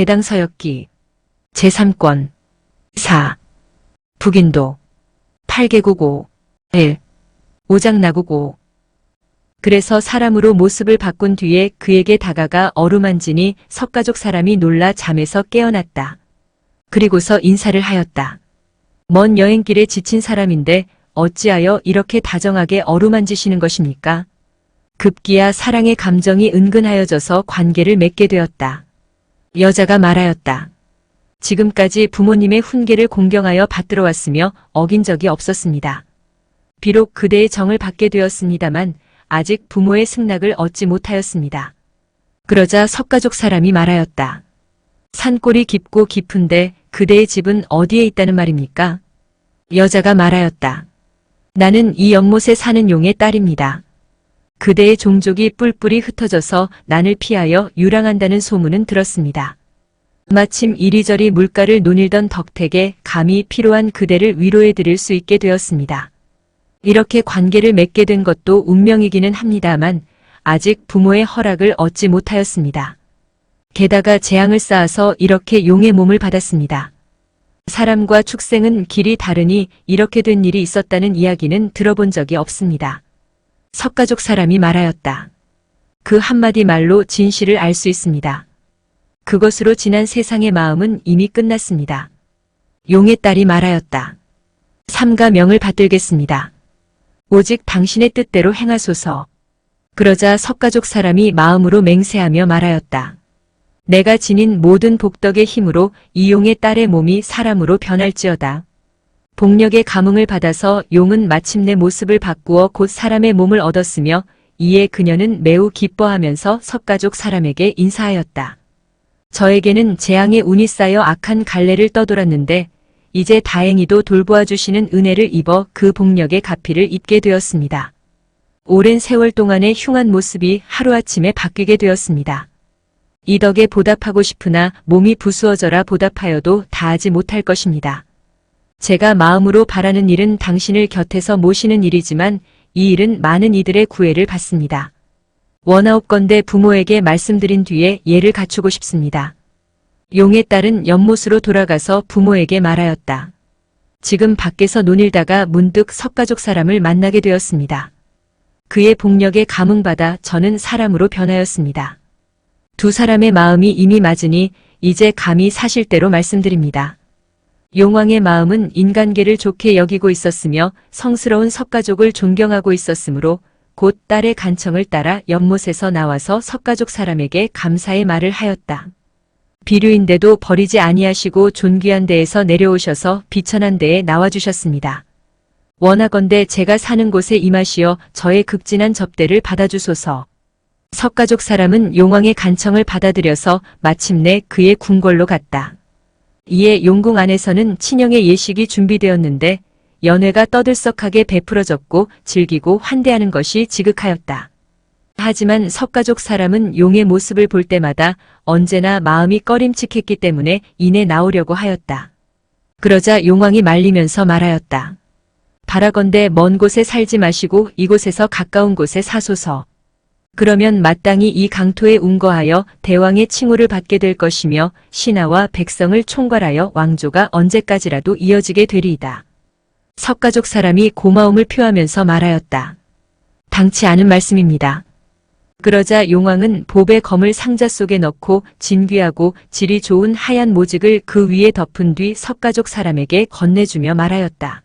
대당 서역기 제3권 4 북인도 8개국 5 1 오장나국 5 그래서 사람으로 모습을 바꾼 뒤에 그에게 다가가 어루만지니 석가족 사람이 놀라 잠에서 깨어났다. 그리고서 인사를 하였다. 먼 여행길에 지친 사람인데 어찌하여 이렇게 다정하게 어루만지시는 것입니까? 급기야 사랑의 감정이 은근하여져서 관계를 맺게 되었다. 여자가 말하였다. 지금까지 부모님의 훈계를 공경하여 받들어 왔으며 어긴 적이 없었습니다. 비록 그대의 정을 받게 되었습니다만 아직 부모의 승낙을 얻지 못하였습니다. 그러자 석가족 사람이 말하였다. 산골이 깊고 깊은데 그대의 집은 어디에 있다는 말입니까? 여자가 말하였다. 나는 이 연못에 사는 용의 딸입니다. 그대의 종족이 뿔뿔이 흩어져서 난을 피하여 유랑한다는 소문은 들었습니다. 마침 이리저리 물가를 논일던 덕택에 감히 필요한 그대를 위로해 드릴 수 있게 되었습니다. 이렇게 관계를 맺게 된 것도 운명이기는 합니다만 아직 부모의 허락을 얻지 못하였습니다. 게다가 재앙을 쌓아서 이렇게 용의 몸을 받았습니다. 사람과 축생은 길이 다르니 이렇게 된 일이 있었다는 이야기는 들어본 적이 없습니다. 석가족 사람이 말하였다. 그 한마디 말로 진실을 알 수 있습니다. 그것으로 지난 세상의 마음은 이미 끝났습니다. 용의 딸이 말하였다. 삼가 명을 받들겠습니다. 오직 당신의 뜻대로 행하소서. 그러자 석가족 사람이 마음으로 맹세하며 말하였다. 내가 지닌 모든 복덕의 힘으로 이용의 딸의 몸이 사람으로 변할지어다. 복력의 감흥을 받아서 용은 마침내 모습을 바꾸어 곧 사람의 몸을 얻었으며 이에 그녀는 매우 기뻐하면서 석가족 사람에게 인사하였다. 저에게는 재앙의 운이 쌓여 악한 갈래를 떠돌았는데 이제 다행히도 돌보아 주시는 은혜를 입어 그 복력의 가피를 입게 되었습니다. 오랜 세월 동안의 흉한 모습이 하루아침에 바뀌게 되었습니다. 이 덕에 보답하고 싶으나 몸이 부수어져라 보답하여도 다하지 못할 것입니다. 제가 마음으로 바라는 일은 당신을 곁에서 모시는 일이지만 이 일은 많은 이들의 구애를 받습니다. 원하옵건대 부모에게 말씀드린 뒤에 예를 갖추고 싶습니다. 용의 딸은 연못으로 돌아가서 부모에게 말하였다. 지금 밖에서 논일다가 문득 석가족 사람을 만나게 되었습니다. 그의 복력에 감흥받아 저는 사람으로 변하였습니다. 두 사람의 마음이 이미 맞으니 이제 감히 사실대로 말씀드립니다. 용왕의 마음은 인간계를 좋게 여기고 있었으며 성스러운 석가족을 존경하고 있었으므로 곧 딸의 간청을 따라 연못에서 나와서 석가족 사람에게 감사의 말을 하였다. 비류인데도 버리지 아니하시고 존귀한 데에서 내려오셔서 비천한 데에 나와주셨습니다. 원하건대 제가 사는 곳에 임하시어 저의 극진한 접대를 받아주소서. 석가족 사람은 용왕의 간청을 받아들여서 마침내 그의 궁궐로 갔다. 이에 용궁 안에서는 친형의 예식이 준비되었는데 연회가 떠들썩하게 베풀어졌고 즐기고 환대하는 것이 지극하였다. 하지만 석가족 사람은 용의 모습을 볼 때마다 언제나 마음이 꺼림칙했기 때문에 이내 나오려고 하였다. 그러자 용왕이 말리면서 말하였다. 바라건대 먼 곳에 살지 마시고 이곳에서 가까운 곳에 사소서. 그러면 마땅히 이 강토에 운거하여 대왕의 칭호를 받게 될 것이며 신하와 백성을 총괄하여 왕조가 언제까지라도 이어지게 되리이다. 석가족 사람이 고마움을 표하면서 말하였다. 당치 않은 말씀입니다. 그러자 용왕은 보배 검을 상자 속에 넣고 진귀하고 질이 좋은 하얀 모직을 그 위에 덮은 뒤 석가족 사람에게 건네주며 말하였다.